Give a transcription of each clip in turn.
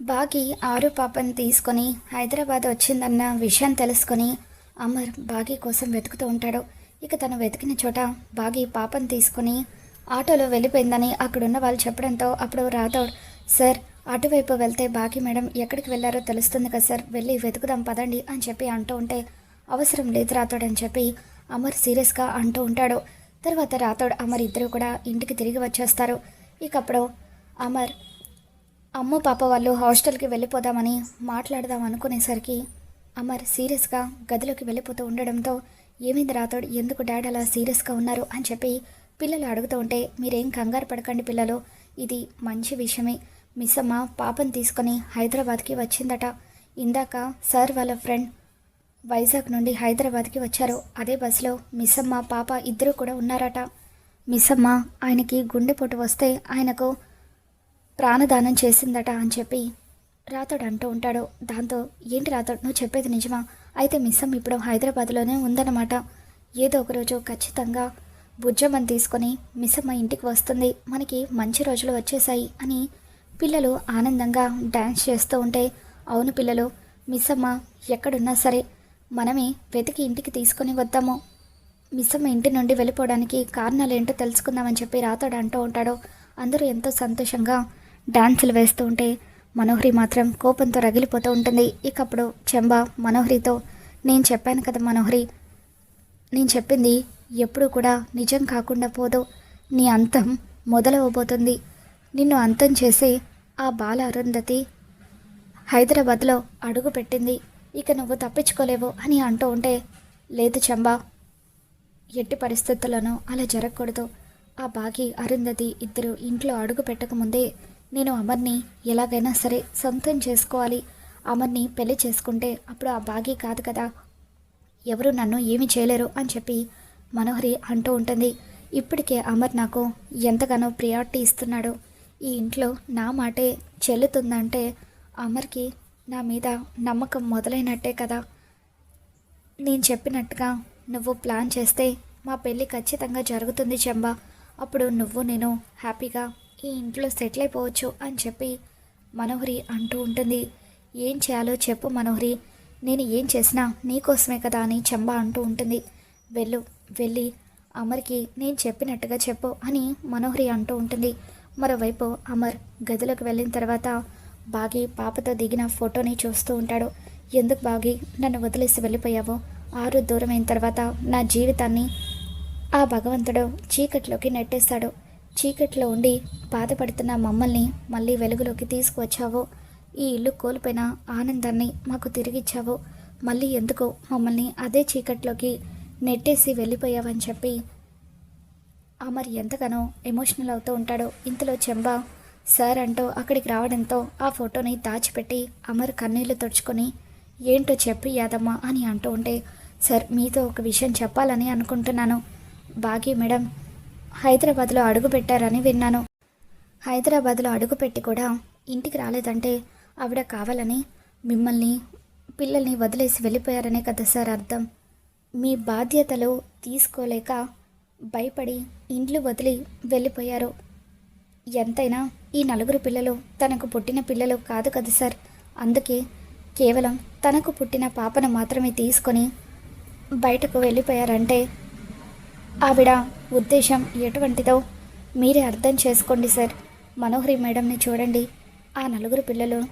బాగి ఆరు పాపను తీసుకొని హైదరాబాద్ వచ్చిందన్న విషయం తెలుసుకొని అమర్ బాగి కోసం వెతుకుతూ ఉంటాడు. ఇక తను వెతికిన చోట బాగి పాపను తీసుకొని ఆటోలో వెళ్ళిపోయిందని అక్కడున్న వాళ్ళు చెప్పడంతో అప్పుడు రాథోడ్ సార్ అటువైపు వెళ్తే బాగి మేడం ఎక్కడికి వెళ్ళారో తెలుస్తుంది కదా సార్ వెళ్ళి వెతుకుదాం పదండి అని చెప్పి అంటూ ఉంటే అవసరం లేదు రాథోడ్ అని చెప్పి అమర్ సీరియస్గా అంటూ ఉంటాడు. తర్వాత రాథోడ్ అమర్ ఇద్దరు కూడా ఇంటికి తిరిగి వచ్చేస్తారు. ఇక అప్పుడు అమర్ అమ్మ పాప వాళ్ళు హాస్టల్కి వెళ్ళిపోదామని మాట్లాడదాం అనుకునేసరికి అమర్ సీరియస్గా గదిలోకి వెళ్ళిపోతూ ఉండడంతో ఏమైంది రాతోడు ఎందుకు డాడ్ అలా సీరియస్గా ఉన్నారు? అని చెప్పి పిల్లలు అడుగుతూ ఉంటే మీరేం కంగారు పడకండి పిల్లలు ఇది మంచి విషయమే. మిస్ అమ్మ పాపని తీసుకొని హైదరాబాద్కి వచ్చిందట. ఇందాక సార్ వాళ్ళ ఫ్రెండ్ వైజాగ్ నుండి హైదరాబాద్కి వచ్చారు. అదే బస్సులో మిస్ అమ్మ పాప ఇద్దరు కూడా ఉన్నారట. మిస్ అమ్మ ఆయనకి గుండెపోటు వస్తే ఆయనకు ప్రాణదానం చేసిందట అని చెప్పి రాతోడు అంటూ ఉంటాడు. దాంతో ఏంటి రాతోడు నువ్వు చెప్పేది నిజమా? అయితే మిస్సం ఇప్పుడు హైదరాబాద్లోనే ఉందన్నమాట. ఏదో ఒకరోజు ఖచ్చితంగా బుజ్జమ్మని తీసుకొని మిస్సమ్మ ఇంటికి వస్తుంది. మనకి మంచి రోజులు వచ్చేసాయి అని పిల్లలు ఆనందంగా డ్యాన్స్ చేస్తూ ఉంటే అవును పిల్లలు మిస్సమ్మ ఎక్కడున్నా సరే మనమే వెతికి ఇంటికి తీసుకొని వద్దాము. మిస్సమ్మ ఇంటి నుండి వెళ్ళిపోవడానికి కారణాలు ఏంటో తెలుసుకుందామని చెప్పి రాతోడు అంటూ ఉంటాడు. అందరూ ఎంతో సంతోషంగా డాన్సులు వేస్తూ ఉంటే మనోహరి మాత్రం కోపంతో రగిలిపోతూ ఉంటుంది. ఇక అప్పుడు చెంబ మనోహరితో నేను చెప్పాను కదా మనోహరి నేను చెప్పింది ఎప్పుడూ కూడా నిజం కాకుండా పోదు. నీ అంతం మొదలవబోతుంది. నిన్ను అంతం చేసి ఆ బాల అరుంధతి హైదరాబాద్లో అడుగు పెట్టింది. ఇక నువ్వు తప్పించుకోలేవు అని అంటూ ఉంటే లేదు చంబా ఎట్టి పరిస్థితుల్లోనూ అలా జరగకూడదు. ఆ బాగి అరుంధతి ఇద్దరు ఇంట్లో అడుగు పెట్టకముందే నేను అమర్ని ఎలాగైనా సరే సొంతం చేసుకోవాలి. అమర్ని పెళ్ళి చేసుకుంటే అప్పుడు ఆ బాగి కాదు కదా. ఎవరు నన్ను ఏమి చేయలేరు అని చెప్పి మనోహరి అంటూ ఉంటుంది. ఇప్పటికే అమర్ నాకు ఎంతగానో ప్రియారిటీ ఇస్తున్నాడు. ఈ ఇంట్లో నా మాటే చెల్లుతుందంటే అమర్కి నా మీద నమ్మకం మొదలైనట్టే కదా. నేను చెప్పినట్టుగా నువ్వు ప్లాన్ చేస్తే మా పెళ్ళి ఖచ్చితంగా జరుగుతుంది చెంబా. అప్పుడు నువ్వు నేను హ్యాపీగా ఈ ఇంట్లో సెటిల్ అయిపోవచ్చు అని చెప్పి మనోహరి అంటూ ఉంటుంది. ఏం చేయాలో చెప్పు మనోహరి. నేను ఏం చేసినా నీకోసమే కదా అని చెంబా అంటూ ఉంటుంది. వెళ్ళు వెళ్ళి అమర్కి నేను చెప్పినట్టుగా చెప్పు అని మనోహరి అంటూ ఉంటుంది. మరోవైపు అమర్ గదిలోకి వెళ్ళిన తర్వాత బాగి పాపతో దిగిన ఫోటోని చూస్తూ ఉంటాడు. ఎందుకు బాగి? నన్ను వదిలేసి వెళ్ళిపోయావో. ఆరు దూరమైన తర్వాత నా జీవితాన్ని ఆ భగవంతుడు చీకట్లోకి నెట్టేశాడు. చీకట్లో ఉండి బాధపడుతున్న మమ్మల్ని మళ్ళీ వెలుగులోకి తీసుకువచ్చావు? ఈ ఇల్లు కోల్పోయిన ఆనందాన్ని మాకు తిరిగిచ్చావు? మళ్ళీ ఎందుకు మమ్మల్ని అదే చీకట్లోకి నెట్టేసి వెళ్ళిపోయావని చెప్పి అమర్ ఎంతగానో ఎమోషనల్ అవుతూ ఉంటాడు ఇంతలో చెంబ సార్ అంటూ అక్కడికి రావడంతో ఆ ఫోటోని దాచిపెట్టి అమర్ కన్నీళ్ళు తుడుచుకొని ఏంటో చెప్పి యాదమ్మ అని అంటూ ఉంటే సార్ మీతో ఒక విషయం చెప్పాలని అనుకుంటున్నాను. బాగి మేడం హైదరాబాద్లో అడుగు పెట్టారని విన్నాను. హైదరాబాద్లో అడుగుపెట్టి కూడా ఇంటికి రాలేదంటే ఆవిడ కావాలని మిమ్మల్ని పిల్లల్ని వదిలేసి వెళ్ళిపోయారనే కదా సార్ అర్థం. మీ బాధ్యతలు తీసుకోలేక భయపడి ఇండ్లు వదిలి వెళ్ళిపోయారు. ఎంతైనా ఈ నలుగురు పిల్లలు తనకు పుట్టిన పిల్లలు కాదు కదా సార్. అందుకే కేవలం తనకు పుట్టిన పాపను మాత్రమే తీసుకొని బయటకు వెళ్ళిపోయారంటే ఆవిడ ఉద్దేశం ఎటువంటిదో మీరే అర్థం చేసుకోండి సార్. మనోహరి మేడంని చూడండి. ఆ నలుగురు పిల్లలు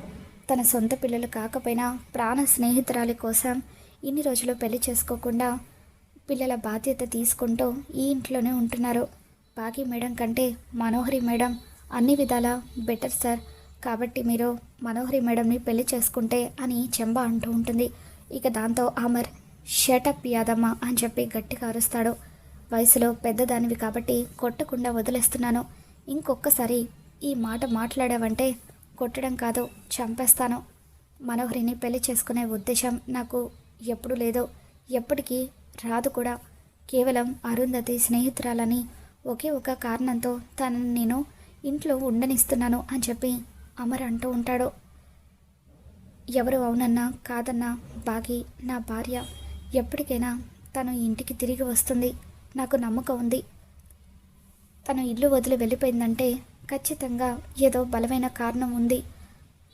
తన సొంత పిల్లలు కాకపోయినా ప్రాణ స్నేహితురాలి కోసం ఇన్ని రోజులు పెళ్ళి చేసుకోకుండా పిల్లల బాధ్యత తీసుకుంటూ ఈ ఇంట్లోనే ఉంటున్నారు. బాగి మేడం కంటే మనోహరి మేడం అన్ని విధాల బెటర్ సార్. కాబట్టి మీరు మనోహరి మేడంని పెళ్ళి చేసుకుంటే అని చెంబ అంటూ ఉంటుంది. ఇక దాంతో అమర్ షటప్ యాదమ్మ అని చెప్పి గట్టిగా అరుస్తాడు. వయసులో పెద్దదానివి కాబట్టి కొట్టకుండా వదిలేస్తున్నాను. ఇంకొకసారి ఈ మాట మాట్లాడావంటే కొట్టడం కాదు చంపేస్తాను. మనోహరిని పెళ్ళి చేసుకునే ఉద్దేశం నాకు ఎప్పుడు లేదో. ఎప్పటికీ రాదు కూడా. కేవలం అరుంధతి స్నేహితురాలని ఒకే ఒక కారణంతో తనని నేను ఇంట్లో ఉండనిస్తున్నాను అని చెప్పి అమర్ అంటూ ఉంటాడు. ఎవరు అవునన్నా కాదన్నా బాగి నా భార్య ఎప్పటికైనా తను ఇంటికి తిరిగి వస్తుంది. నాకు నమ్మకం ఉంది. తను ఇల్లు వదిలి వెళ్ళిపోయిందంటే ఖచ్చితంగా ఏదో బలమైన కారణం ఉంది.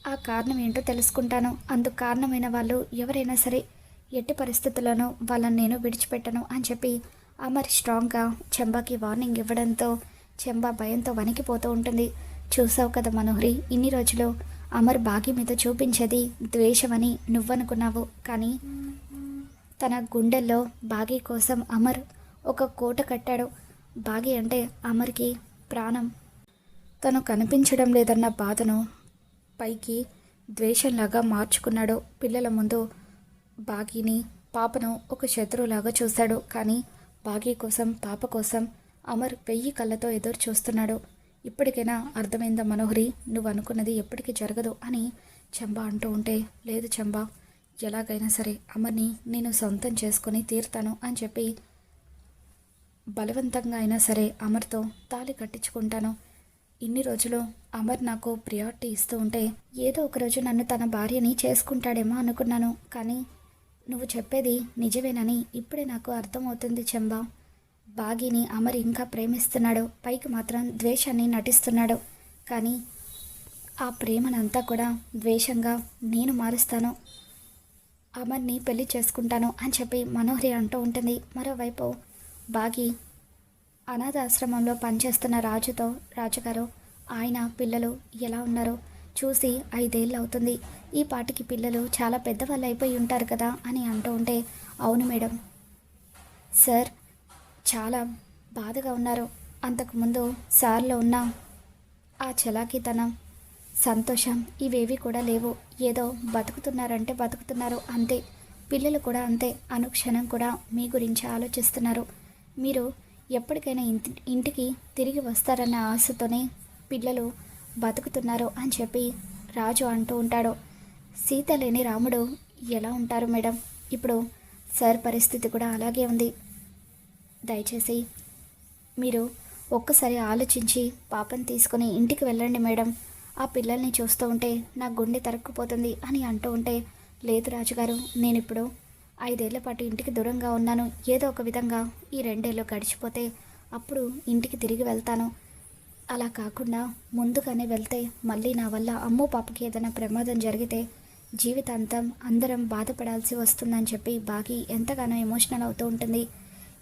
ఆ కారణం ఏంటో తెలుసుకుంటాను. అందుకు కారణమైన వాళ్ళు ఎవరైనా సరే ఎట్టి పరిస్థితుల్లోనూ వాళ్ళని నేను విడిచిపెట్టను అని చెప్పి అమర్ స్ట్రాంగ్గా చెంబాకి వార్నింగ్ ఇవ్వడంతో చెంబా భయంతో వణికిపోతూ ఉంటుంది. చూసావు కదా మనోహరి ఇన్ని రోజులు అమర్ బాగి మీద చూపించేది ద్వేషమని నువ్వనుకున్నావు. కానీ తన గుండెల్లో బాగి కోసం అమర్ ఒక కోట కట్టాడు. బాగి అంటే అమర్కి ప్రాణం. తను కనిపించడం లేదన్న బాధను పైకి ద్వేషంలాగా మార్చుకున్నాడు పిల్లల ముందు. బాగీని పాపను ఒక శత్రువులాగా చూశాడు కానీ బాగీ కోసం పాప కోసం అమర్ వెయ్యి కళ్ళతో ఎదురు చూస్తున్నాడు. ఇప్పటికైనా అర్థమైందా మనోహరి నువ్వు అనుకున్నది ఎప్పటికీ జరగదు అని చంబా అంటూ ఉంటే లేదు చంబా ఎలాగైనా సరే అమర్ని నేను సొంతం చేసుకొని తీరుతాను అని చెప్పి బలవంతంగా అయినా సరే అమర్తో తాళి కట్టించుకుంటాను. ఇన్ని రోజులు అమర్ నాకు ప్రియారిటీ ఇస్తూ ఉంటే ఏదో ఒక రోజు నన్ను తన భార్యని చేసుకుంటాడేమో అనుకున్నాను. కానీ నువ్వు చెప్పేది నిజమేనని ఇప్పుడే నాకు అర్థమవుతుంది చెంబా. బాగిని అమర్ ఇంకా ప్రేమిస్తున్నాడు. పైకి మాత్రం ద్వేషాన్ని నటిస్తున్నాడు. కానీ ఆ ప్రేమనంతా కూడా ద్వేషంగా నేను మారుస్తాను. అమర్ని పెళ్ళి చేసుకుంటాను అని చెప్పి మనోహరి అంటూ ఉంటుంది. మరోవైపు బాగి అనాథాశ్రమంలో పనిచేస్తున్న రాజుతో రాజుగారు ఆయన పిల్లలు ఎలా ఉన్నారో చూసి ఐదేళ్ళు అవుతుంది ఈ పాటికి పిల్లలు చాలా పెద్దవాళ్ళు అయిపోయి ఉంటారు కదా అని అంటూ ఉంటే అవును మేడం. సార్ చాలా బాధగా ఉన్నారు. అంతకుముందు సార్లో ఉన్న ఆ చలాకీతనం సంతోషం ఇవేవి కూడా లేవు. ఏదో బతుకుతున్నారంటే బతుకుతున్నారు అంతే. పిల్లలు కూడా అంతే. అనుక్షణం కూడా మీ గురించి ఆలోచిస్తున్నారు. మీరు ఎప్పటికైనా ఇంటి ఇంటికి తిరిగి వస్తారన్న ఆశతోనే పిల్లలు బతుకుతున్నారు అని చెప్పి రాజు అంటూ ఉంటాడు. సీత లేని రాముడు ఎలా ఉంటారు మేడం? ఇప్పుడు సార్ పరిస్థితి కూడా అలాగే ఉంది. దయచేసి మీరు ఒక్కసారి ఆలోచించి పాపని తీసుకుని ఇంటికి వెళ్ళండి మేడం. ఆ పిల్లల్ని చూస్తూ ఉంటే నా గుండె తరుక్కుపోతుంది అని అంటూ ఉంటే లేదు రాజుగారు నేను ఇప్పుడు ఐదేళ్ళ పాటు ఇంటికి దూరంగా ఉన్నాను. ఏదో ఒక విధంగా ఈ రెండేళ్ళు గడిచిపోతే అప్పుడు ఇంటికి తిరిగి వెళ్తాను. అలా కాకుండా ముందుగానే వెళ్తే మళ్ళీ నా వల్ల అమ్మో పాపకి ఏదైనా ప్రమాదం జరిగితే జీవితాంతం అందరం బాధపడాల్సి వస్తుందని చెప్పి బాగి ఎంతగానో ఎమోషనల్ అవుతూ ఉంటుంది.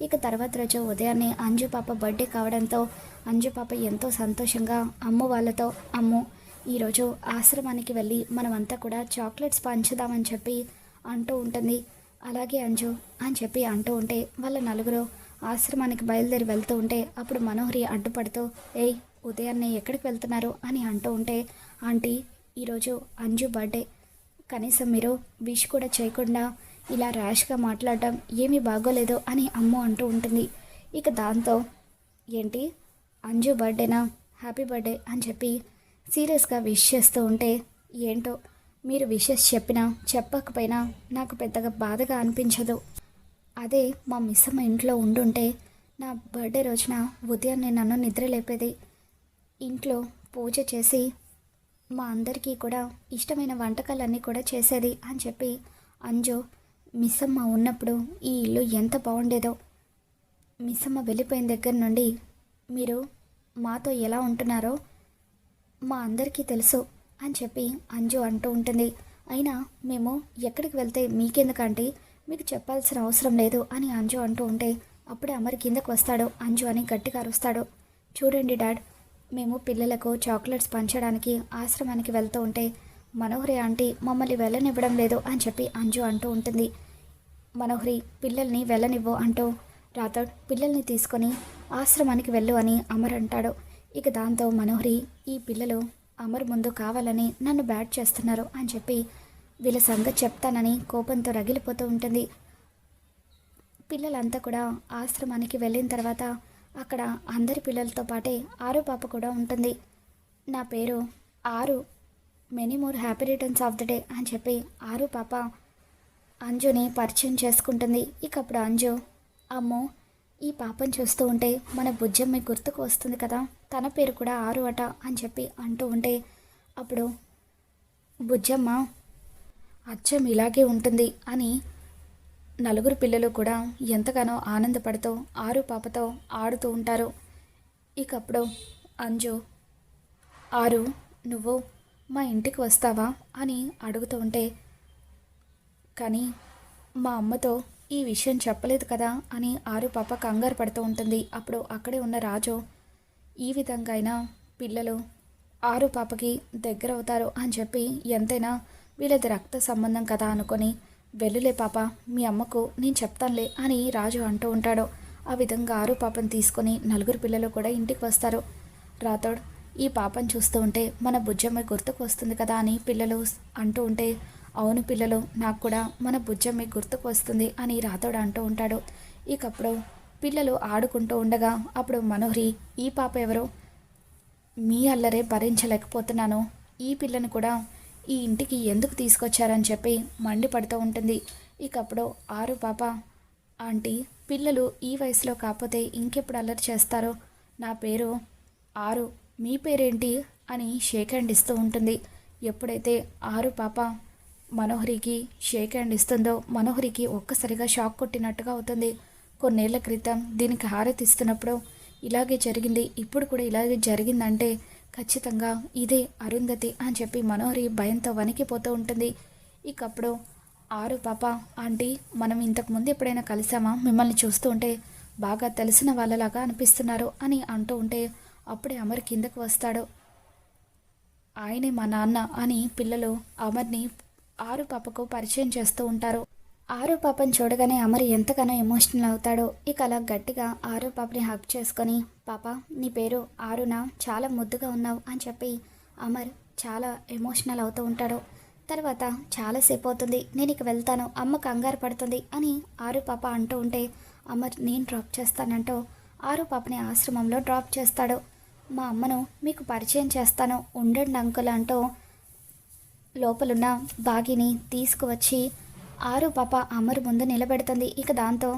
ఇక తర్వాత రోజు ఉదయాన్నే అంజు పాప బర్త్డే కావడంతో అంజు పాప ఎంతో సంతోషంగా అమ్ము వాళ్ళతో అమ్ము ఈరోజు ఆశ్రమానికి వెళ్ళి మనమంతా కూడా చాక్లెట్స్ పంచుదామని చెప్పి అంటూ ఉంటుంది. అలాగే అంజు అని చెప్పి అంటూ ఉంటే వాళ్ళ నలుగురు ఆశ్రమానికి బయలుదేరి వెళ్తూ ఉంటే అప్పుడు మనోహరి అడ్డుపడుతూ ఏయ్ ఉదయాన్నే ఎక్కడికి వెళ్తున్నారు? అని అంటూ ఉంటే ఆంటీ ఈరోజు అంజు బర్త్డే. కనీసం మీరు విష్ కూడా చేయకుండా ఇలా ర్యాష్గా మాట్లాడటం ఏమీ బాగోలేదు అని అమ్మ అంటూ ఉంటుంది. ఇక దాంతో ఏంటి? అంజు బర్త్డేనా? హ్యాపీ బర్త్డే అని చెప్పి సీరియస్గా విష్ చేస్తూ ఉంటే ఏంటో? మీరు విషెస్ చెప్పినా చెప్పకపోయినా నాకు పెద్దగా బాధగా అనిపించదు. అదే మా మిస్సమ్మ ఇంట్లో ఉండుంటే నా బర్త్డే రోజున ఉదయాన్నే నన్ను నిద్ర లేపేది. ఇంట్లో పూజ చేసి మా అందరికీ కూడా ఇష్టమైన వంటకాలన్నీ కూడా చేసేది అని చెప్పి అంజు మిస్సమ్మ ఉన్నప్పుడు ఈ ఇల్లు ఎంత బాగుండేదో. మిస్సమ్మ వెళ్ళిపోయిన దగ్గర నుండి మీరు మాతో ఎలా ఉంటున్నారో మా అందరికీ తెలుసు. అని చెప్పి అంజు అంటూ ఉంటుంది. అయినా మేము ఎక్కడికి వెళ్తే మీకెందుకంటే మీకు చెప్పాల్సిన అవసరం లేదు అని అంజు అంటూ ఉంటే అప్పుడే అమర్ కిందకు వస్తాడు. అంజు అని గట్టిగా అరుస్తాడు. చూడండి డాడ్ మేము పిల్లలకు చాక్లెట్స్ పంచడానికి ఆశ్రమానికి వెళ్తూ ఉంటే మనోహరి ఆంటీ మమ్మల్ని వెళ్ళనివ్వడం లేదు అని చెప్పి అంజు అంటూ ఉంటుంది. మనోహరి పిల్లల్ని వెళ్ళనివ్వు అంటూ రాథోడ్ పిల్లల్ని తీసుకొని ఆశ్రమానికి వెళ్ళు అని అమర్ అంటాడు. ఇక దాంతో మనోహరి ఈ పిల్లలు అమర్ ముందు కావాలని నన్ను బ్యాట్ చేస్తున్నారు అని చెప్పి వీళ్ళ సంగతి చెప్తానని కోపంతో రగిలిపోతూ ఉంటుంది. పిల్లలంతా కూడా ఆశ్రమానికి వెళ్ళిన తర్వాత అక్కడ అందరి పిల్లలతో పాటే ఆరు పాప కూడా ఉంటుంది. నా పేరు ఆరు. Many more happy returns of the day అని చెప్పి ఆరు పాప అంజుని పరిచయం చేసుకుంటుంది. ఇక అప్పుడు అంజు అమ్మో ఈ పాపను చూస్తూ ఉంటే మన బుజ్జమ్మ గుర్తుకు వస్తుంది కదా. తన పేరు కూడా ఆరు అట అని చెప్పి అంటూ ఉంటే అప్పుడు బుజ్జమ్మ అచ్చం ఇలాగే ఉంటుంది అని నలుగురు పిల్లలు కూడా ఎంతగానో ఆనందపడుతూ ఆరు పాపతో ఆడుతూ ఉంటారు. ఇకప్పుడు అంజు ఆరు నువ్వు మా ఇంటికి వస్తావా? అని అడుగుతూ ఉంటే కానీ మా అమ్మతో ఈ విషయం చెప్పలేదు కదా అని ఆరు పాప కంగారు పడుతూ ఉంటుంది. అప్పుడు అక్కడే ఉన్న రాజు ఈ విధంగా అయినా పిల్లలు ఆరు పాపకి దగ్గర అవుతారు అని చెప్పి ఎంతైనా వీళ్ళది రక్త సంబంధం కదా అనుకొని వెల్లులే పాప మీ అమ్మకు నేను చెప్తానులే అని రాజు అంటూ ఉంటాడు. ఆ విధంగా ఆరు పాపను తీసుకొని నలుగురు పిల్లలు కూడా ఇంటికి వస్తారు. రాథోడ్ ఈ పాపను చూస్తూ ఉంటే మన బుజ్జమ్మ గుర్తుకు వస్తుంది కదా అని పిల్లలు అంటూ ఉంటే అవును పిల్లలు నాకు కూడా మన బుజ్జమ్మ గుర్తుకు వస్తుంది అని రాతోడు అంటూ ఉంటాడు. ఇకప్పుడు పిల్లలు ఆడుకుంటూ ఉండగా అప్పుడు మనోహరి ఈ పాప ఎవరు? మీ అల్లరే భరించలేకపోతున్నాను. ఈ పిల్లను కూడా ఈ ఇంటికి ఎందుకు తీసుకొచ్చారని చెప్పి మండిపడుతూ ఉంటుంది. ఇకప్పుడు ఆరు పాప ఆంటీ పిల్లలు ఈ వయసులో కాకపోతే ఇంకెప్పుడు అల్లరి చేస్తారో? నా పేరు ఆరు మీ పేరేంటి? అని షేక్ హ్యాండ్ ఇస్తూ ఉంటుంది. ఎప్పుడైతే ఆరు పాప మనోహరికి షేక్ హ్యాండ్ ఇస్తుందో మనోహరికి ఒక్కసారిగా షాక్ కొట్టినట్టుగా అవుతుంది. కొన్నేళ్ళ క్రితం దీనికి హారతి ఇస్తున్నప్పుడు ఇలాగే జరిగింది ఇప్పుడు కూడా ఇలాగే జరిగిందంటే ఖచ్చితంగా ఇదే అరుంధతి అని చెప్పి మనోహరి భయంతో వణికిపోతూ ఉంటుంది. ఇకప్పుడు ఆరు పాప ఆంటీ మనం ఇంతకుముందు ఎప్పుడైనా కలిసామా? మిమ్మల్ని చూస్తూ ఉంటే బాగా తెలిసిన వాళ్ళలాగా అనిపిస్తున్నారు అని అంటూ ఉంటే అప్పుడే అమర్ కిందకు వస్తాడు. ఆయనే మా నాన్న అని పిల్లలు అమర్ని ఆరు పాపకు పరిచయం చేస్తూ ఉంటారు. ఆరు పాపని చూడగానే అమర్ ఎంతగానో ఎమోషనల్ అవుతాడో ఇక అలా గట్టిగా ఆరు పాపని హక్ చేసుకొని పాప నీ పేరు ఆరునా? చాలా ముద్దుగా ఉన్నావు అని చెప్పి అమర్ చాలా ఎమోషనల్ అవుతూ ఉంటాడు. తర్వాత చాలాసేపు అవుతుంది నేను ఇక వెళ్తాను అమ్మ కంగారు పడుతుంది అని ఆరు పాప అంటూ ఉంటే అమర్ నేను డ్రాప్ చేస్తానంటూ ఆరు పాపని ఆశ్రమంలో డ్రాప్ చేస్తాడు. మా అమ్మను మీకు పరిచయం చేస్తాను ఉండండి అంకుల్ అంటూ లోపలున్న బాగిని తీసుకువచ్చి ఆరు పాప అమరు ముందు నిలబెడుతుంది. ఇక దాంతో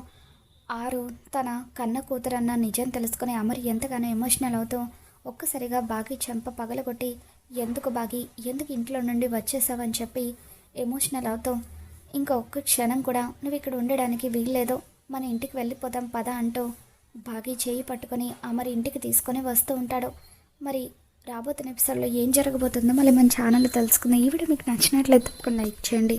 ఆరు తన కన్న కూతురన్న నిజం తెలుసుకుని అమరు ఎంతగానో ఎమోషనల్ అవుతూ ఒక్కసారిగా బాగి చెంప పగలగొట్టి ఎందుకు బాగి? ఎందుకు ఇంట్లో నుండి వచ్చేసావని చెప్పి ఎమోషనల్ అవుతూ ఇంకా ఒక్క క్షణం కూడా నువ్వు ఇక్కడ ఉండడానికి వీల్లేదు. మన ఇంటికి వెళ్ళిపోదాం పద అంటూ బాగి చేయి పట్టుకొని అమరి ఇంటికి తీసుకొని వస్తూ ఉంటాడు. మరి రాబోతున్న ఎపిసోడ్లో ఏం జరగబోతుందో మళ్ళీ మన ఛానల్ తెలుసుకుందాం. ఈ వీడియో మీకు నచ్చినట్లయితే తప్పకుండా లైక్ చేయండి.